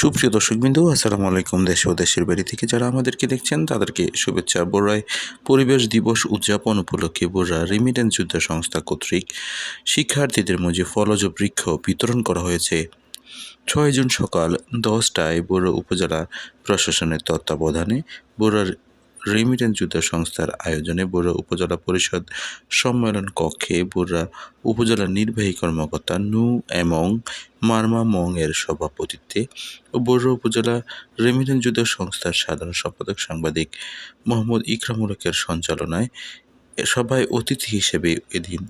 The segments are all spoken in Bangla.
সুপ্রিয় দর্শকবিন্দু, আসসালামু আলাইকুম। দেশ ও দেশের বাড়ি থেকে যারা আমাদেরকে দেখছেন, তাদেরকে শুভেচ্ছা। বোরায় পরিবেশ দিবস উদযাপন উপলক্ষে বোরা রেমিডেন্স যুদ্ধ সংস্থা কর্তৃক শিক্ষার্থীদের মাঝে ফলজ বৃক্ষ বিতরণ করা হয়েছে। ছয় জুন সকাল দশটায় বোরা উপজেলা প্রশাসনের তত্ত্বাবধানে বোরার রেমিটেন্স যুদ্ধ সংস্থার আয়োজনে বোরা উপজেলা পরিষদ সম্মেলন কক্ষে বোরা উপজেলা নির্বাহী কর্মকর্তা নু এবং মারমা মং এর সভাপতিত্বে ও বড় উপজেলা রেমিটেন্স যুদ্ধ সংস্থার সাধারণ সম্পাদক সাংবাদিক মোহাম্মদ ইকরামুল হকের সঞ্চালনায় সভায় অতিথি হিসেবে এদিন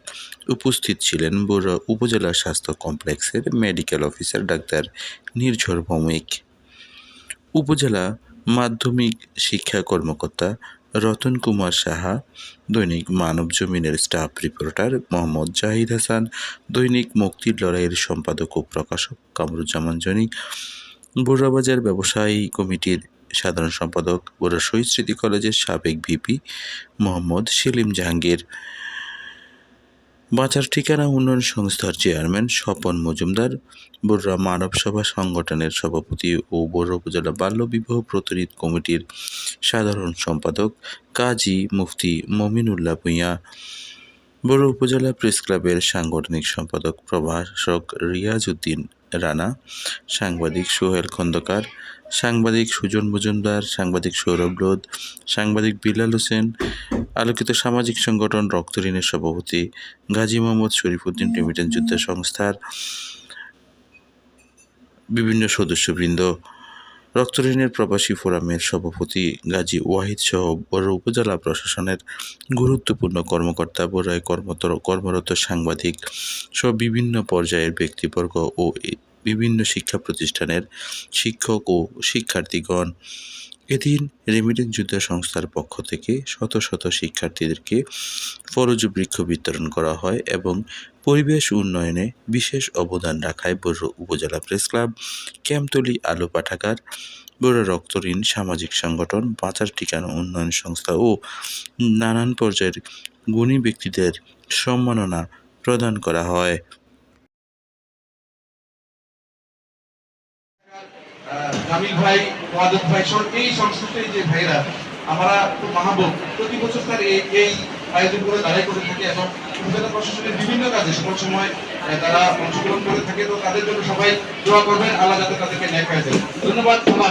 উপস্থিত ছিলেন বড় উপজেলা স্বাস্থ্য কমপ্লেক্সের medical officer doctor Nirjhar Bhowmik. উপজেলা মাধ্যমিক শিক্ষা কর্মকর্তা রতন কুমার সাহা, দৈনিক মানব জমিনের স্টাফ রিপোর্টার মোহাম্মদ জাহিদ হাসান, দৈনিক মুক্তির লড়াইয়ের সম্পাদক ও প্রকাশক কামরুজ্জামান জনি বোরাবাজার ব্যবসায়ী কমিটির সাধারণ সম্পাদক বোরা শহীদ স্মৃতি কলেজের সাবেক ভিপি মোহাম্মদ সেলিম জাহাঙ্গীর বাঁচার ঠিকানা উন্নয়ন সংস্থার চেয়ারম্যান স্বপন মজুমদার, বুররা মানব সভা সংগঠনের সভাপতি ও বড় উপজেলা বাল্য বিবাহ প্রতিনিধি কমিটির সাধারণ সম্পাদক কাজী মুফতি মমিনুল্লাহ ভূঁইয়া। বড় উপজেলা প্রেস ক্লাবের সাংগঠনিক সম্পাদক প্রভাষক রিয়াজ উদ্দিন রানা, সাংবাদিক সোহেল খন্দকার, সাংবাদিক সুজন মজুমদার, সাংবাদিক সৌরভ লোধ, সাংবাদিক বিলাল হোসেন, আলোকিত সামাজিক সংগঠন রক্তঋণের সভাপতি গাজী মোহাম্মদ শরীফুদ্দিন রেমিটেন্স যুদ্ধ সংস্থার বিভিন্ন সদস্যবৃন্দ। রক্তঋণের প্রবাসী ফোরামের সভাপতি গাজী ওয়াহিদ সহ বড় উপজেলা প্রশাসনের গুরুত্বপূর্ণ কর্মকর্তা বড়ায় কর্মতর, কর্মরত সাংবাদিক সহ বিভিন্ন পর্যায়ের ব্যক্তিবর্গ ও বিভিন্ন শিক্ষা প্রতিষ্ঠানের শিক্ষক ও শিক্ষার্থীগণ এদিন রেমিটেন্স যুদ্ধ সংস্থার পক্ষ থেকে শত শত শিক্ষার্থীদেরকে ফরজ বৃক্ষ বিতরণ করা হয় এবং পরিবেশ উন্নয়নে বিশেষ অবদান রাখায় বড় উপজেলা প্রেস ক্লাব, ক্যাম্পতলি আলো পাঠাগার, বড় রক্তঋণ সামাজিক সংগঠন বাঁচার ঠিকানা উন্নয়ন সংস্থা ও নানান পর্যায়ের গুণী ব্যক্তিদের সম্মাননা প্রদান করা হয়। জামিল ভাই ওয়াদুদ ভাই, সব এই সংস্কৃতির যে ভাইরা আমরা তো মাহবুব প্রতি বছর তার এই এই করে দাঁড়াই করে থাকে এবং উপজেলা প্রশাসনের বিভিন্ন কাজে সময় সময় তারা অংশগ্রহণ করে থাকে। তো তাদের জন্য সবাই দোয়া করবেন। আল্লাহ যাতে তাদেরকে ন্যায় পাই ধন্যবাদ, আল্লাহ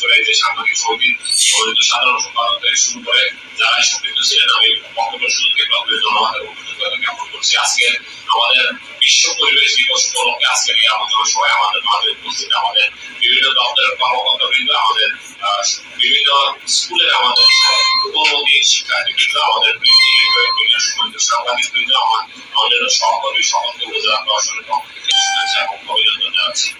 করে যে সাংবাদিক সমিতির মনোনীত সাধারণ সম্পাদক থেকে শুরু করে যারাই সম্পৃক্ত ছিলেন, আমি বক্তব্য শুরুতে বক্তব্য ধন্যবাদ জ্ঞাপন করছি। আজকে আমাদের বিশ্ব পরিবেশ দিবস উপলক্ষে আজকের এই আলোচনা সভায় আমাদের মাঝে উপস্থিত আমাদের বিভিন্ন দপ্তরের কর্মকর্তাবৃন্দ, আমাদের বিভিন্ন স্কুলের আমাদের উপমন্ত্রী শিক্ষার্থীবৃন্দ, আমাদের বৃত্তি ইউনিয়ন সম্মানিত সাংবাদিকবৃন্দ, আমার আমাদের সহকর্মী সকলকে উপজেলা প্রশাসনের পক্ষ থেকে শুভেচ্ছা এবং অভিনন্দন জানাচ্ছি।